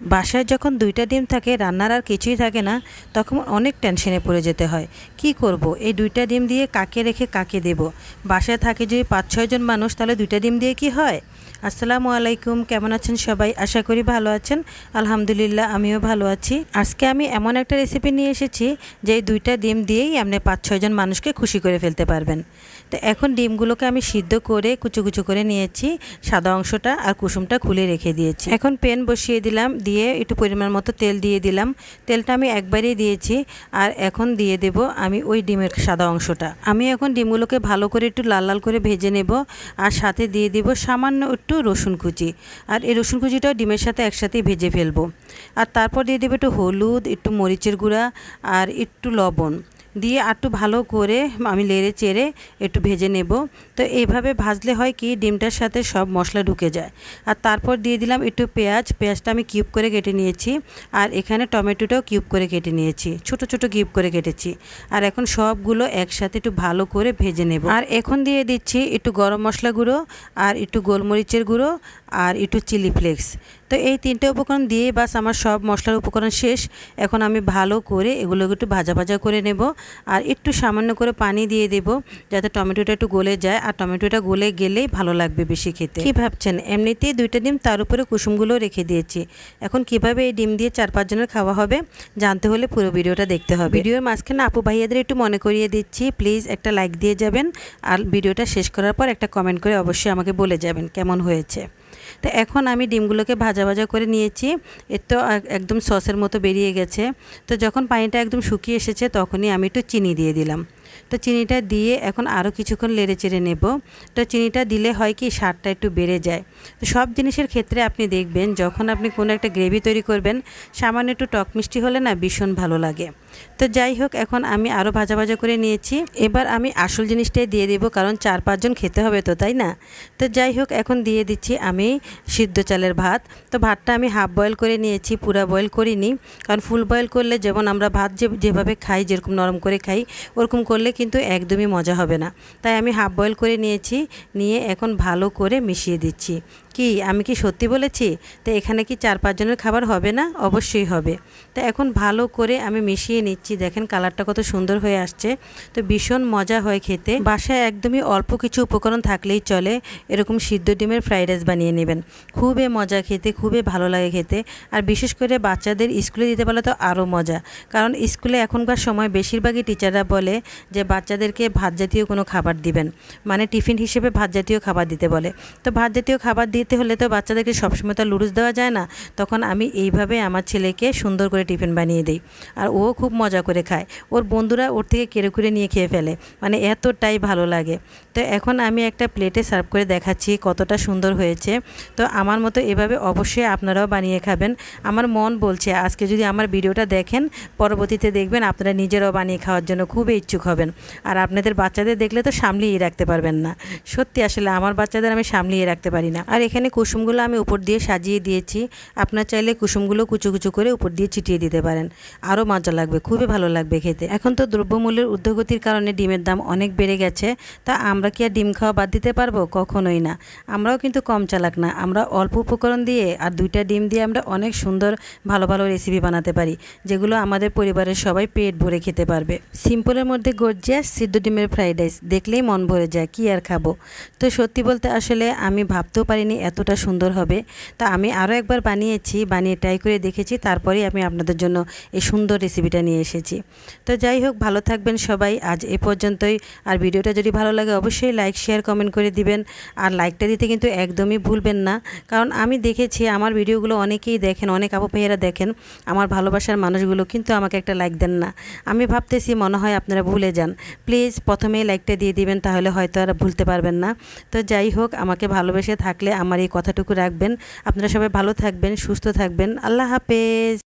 বাসায় যখন দুইটা ডিম থাকে, রান্নার আর কিছুই থাকে না, তখন অনেক টেনশনে পড়ে যেতে হয়। কি করব? এই দুইটা ডিম দিয়ে কাকে রেখে কাকে দেব? বাসায় থাকে যদি পাঁচ ছয়জন মানুষ, তাহলে দুইটা ডিম দিয়ে কি হয়? আসসালামু আলাইকুম, কেমন আছেন সবাই? আশা করি ভালো আছেন। আলহামদুলিল্লাহ, আমিও ভালো আছি। আজকে আমি এমন একটা রেসিপি নিয়ে এসেছি, যে দুইটা ডিম দিয়েই আপনি পাঁচ ছয়জন মানুষকে খুশি করে ফেলতে পারবেন। তো এখন ডিমগুলোকে আমি সিদ্ধ করে, কুচু কুচু করে নিয়েছি, সাদা অংশটা আর কুসুমটা খুলে রেখে দিয়েছি। এখন পেন বসিয়ে দিলাম দিয়ে একটু পরিমাণ মতো তেল দিয়ে দিলাম। তেলটা আমি একবারেই দিয়েছি আর এখন দিয়ে দেব আমি ওই ডিমের সাদা অংশটা। আমি এখন ডিমগুলোকে ভালো করে একটু লাল লাল করে ভেজে নেব আর সাথে দিয়ে দেব সামান্য একটু রসুন কুচি। আর এই রসুন কুচিটাও ডিমের সাথে একসাথেই ভেজে ফেলব। আর তারপর দিয়ে দেবো একটু হলুদ, একটু মরিচের গুঁড়া আর একটু লবণ। দিয়ে একটু ভালো করে আমি লেড়ে চেড়ে একটু ভেজে নেব। তো এইভাবে ভাজলে হয় কি ডিমটার সাথে সব মশলা ঢুকে যায়। আর তারপর দিয়ে দিলাম একটু পেঁয়াজ। পেঁয়াজটা আমি কিউব করে কেটে নিয়েছি। আর এখানে টমেটোটাও কিউব করে কেটে নিয়েছি। ছোট ছোট কিউব করে কেটেছি। আর এখন সবগুলো একসাথে একটু ভালো করে ভেজে নেব। আর এখন দিয়ে দিচ্ছি একটু গরম মশলা গুঁড়ো আর একটু গোলমরিচের গুঁড়ো। আর একটু চিলি ফ্লেক্স তো এই তিনটে উপকরণ দিয়ে বাস আমার সব মশলার উপকরণ শেষ। এখন আমি ভালো করে এগুলোকে একটু ভাজা ভাজা করে নেব আর একটু সামান্য করে পানি দিয়ে দেব যাতে টমেটোটা একটু গলে যায়। আর টমেটোটা গলে গেলেই ভালো লাগবে বেশি খেতে। কি ভাবছেন? এমনিতেই দুইটা ডিম তার উপরে কুসুমগুলো রেখে দিয়েছি। এখন কীভাবে এই ডিম দিয়ে চার পাঁচজনের খাওয়া হবে জানতে হলে পুরো ভিডিওটা দেখতে হবে। ভিডিওর মাঝখানে আপু ভাইয়াদের একটু মনে করিয়ে দিচ্ছি। প্লিজ একটা লাইক দিয়ে যাবেন। আর ভিডিওটা শেষ করার পর একটা কমেন্ট করে অবশ্যই আমাকে বলে যাবেন কেমন হয়েছে। তো এখন আমি ডিমগুলোকে ভাজা ভাজা করে নিয়েছি। এর তো একদম সসের মতো বেরিয়ে গেছে। তো যখন পানিটা একদম শুকিয়ে এসেছে, তখনই আমি একটু চিনি দিয়ে দিলাম। তো চিনিটা দিয়ে এখন আরও কিছুক্ষণ লেড়ে চেড়ে নেব। তো চিনিটা দিলে হয় কি স্বাদটা একটু বেড়ে যায়। তো সব জিনিসের ক্ষেত্রে আপনি দেখবেন যখন আপনি কোনো একটা গ্রেভি তৈরি করবেন, সামান্য একটু টক মিষ্টি হলে না ভীষণ ভালো লাগে। তো যাই হোক, এখন আমি আরও ভাজা ভাজা করে নিয়েছি। এবার আমি আসল জিনিসটাই দিয়ে দেবো, কারণ চার পাঁচজন খেতে হবে তো, তাই না? তো যাই হোক, এখন দিয়ে দিচ্ছি আমি সিদ্ধ চালের ভাত। তো ভাতটা আমি হাফ বয়েল করে নিয়েছি, পুরা বয়েল করিনি। কারণ ফুল বয়েল করলে যেমন আমরা ভাত যে যেভাবে খাই, যেরকম নরম করে খাই, ওরকম করলে কিন্তু একদমই মজা হবে না। তাই আমি হাফ বয়েল করে নিয়েছি, নিয়ে এখন ভালো করে মিশিয়ে দিচ্ছি। কি? আমি কি সত্যি বলেছি? তো এখানে কি চার পাঁচজনের খাবার হবে না? অবশ্যই হবে। তো এখন ভালো করে আমি মিশিয়ে নিচ্ছি। দেখেন কালারটা কত সুন্দর হয়ে আসছে। তো ভীষণ মজা হয় খেতে। বাসায় একদমই অল্প কিছু উপকরণ থাকলেই চলে। এরকম সিদ্ধ ডিমের ফ্রাইড রাইস বানিয়ে নেবেন। খুবই মজা খেতে, খুবই ভালো লাগে খেতে। আর বিশেষ করে বাচ্চাদের স্কুলে দিতে পারলে তো আরও মজা। কারণ স্কুলে এখনকার সময় বেশিরভাগই টিচাররা বলে যে বাচ্চাদেরকে ভাত জাতীয় কোনো খাবার দিবেন। মানে টিফিন হিসেবে ভাত জাতীয় খাবার দিতে বলে। তো ভাত জাতীয় খাবার দিতে হলে তো বাচ্চাদেরকে সবসময় তো লুডুস দেওয়া যায় না। তখন আমি এইভাবে আমার ছেলেকে সুন্দর করে টিফিন বানিয়ে দিই। আর ও খুব মজা করে খায়। ওর বন্ধুরা ওর থেকে কেড়ে কুড়ে নিয়ে খেয়ে ফেলে। মানে এতটাই ভালো লাগে। তো এখন আমি একটা প্লেটে সার্ভ করে দেখাচ্ছি কতটা সুন্দর হয়েছে। তো আমার মতো এভাবে অবশ্যই আপনারাও বানিয়ে খাবেন। আমার মন বলছে আজকে যদি আমার ভিডিওটা দেখেন, পরবর্তীতে দেখবেন আপনারা নিজেরাও বানিয়ে খাওয়ার জন্য খুবই ইচ্ছুক হবেন। আর আপনাদের বাচ্চাদের দেখলে তো সামলিয়ে রাখতে পারবেন না। সত্যি আসলে আমার বাচ্চাদের আমি সামলিয়ে রাখতে পারি না। আর এখানে কুসুমগুলো আমি উপর দিয়ে সাজিয়ে দিয়েছি। আপনার চাইলে কুসুমগুলো কুচু কুচু করে উপর দিয়ে ছিটিয়ে দিতে পারেন। আরও মজা লাগবে, খুবই ভালো লাগবে খেতে। এখন তো দ্রব্যমূল্যের ঊর্ধ্বগতির কারণে ডিমের দাম অনেক বেড়ে গেছে। তা আমরা কি আর ডিম খাওয়া বাদ দিতে পারব? কখনোই না। আমরাও কিন্তু কম চালাক না। আমরা অল্প উপকরণ দিয়ে আর দুইটা ডিম দিয়ে আমরা অনেক সুন্দর, ভালো ভালো রেসিপি বানাতে পারি, যেগুলো আমাদের পরিবারের সবাই পেট ভরে খেতে পারবে। সিম্পলের মধ্যে গর্জিয়াস সিদ্ধ ডিমের ফ্রাইড রাইস দেখলেই মন ভরে যায়, কি আর খাব? তো সত্যি বলতে আসলে আমি ভাবতেও পারিনি এতটা সুন্দর হবে। তা আমি আরও একবার বানিয়েছি, বানিয়ে ট্রাই করে দেখেছি, তারপরেই আমি আপনাদের জন্য এই সুন্দর রেসিপিটা নিয়ে এসেছি। তো যাই হোক, ভালো থাকবেন সবাই। আজ এ পর্যন্তই। আর ভিডিওটা যদি ভালো লাগে, অবশ্যই লাইক শেয়ার কমেন্ট করে দিবেন। আর লাইকটা দিতে কিন্তু একদমই ভুলবেন না। কারণ আমি দেখেছি, আমার ভিডিওগুলো অনেকেই দেখেন, অনেক আপু ভাইয়েরা দেখেন, আমার ভালোবাসার মানুষগুলো কিন্তু আমাকে একটা লাইক দেন না। আমি ভাবতেছি, মনে হয় আপনারা ভুলে যান। প্লিজ প্রথমেই লাইকটা দিয়ে দিবেন, তাহলে হয়তো আর ভুলতে পারবেন না। তো যাই হোক, আমাকে ভালোবেসে থাকলে আমার এই কথাটুকু রাখবেন। আপনারা সবাই ভালো থাকবেন সুস্থ থাকবেন। আল্লাহ হাফেজ।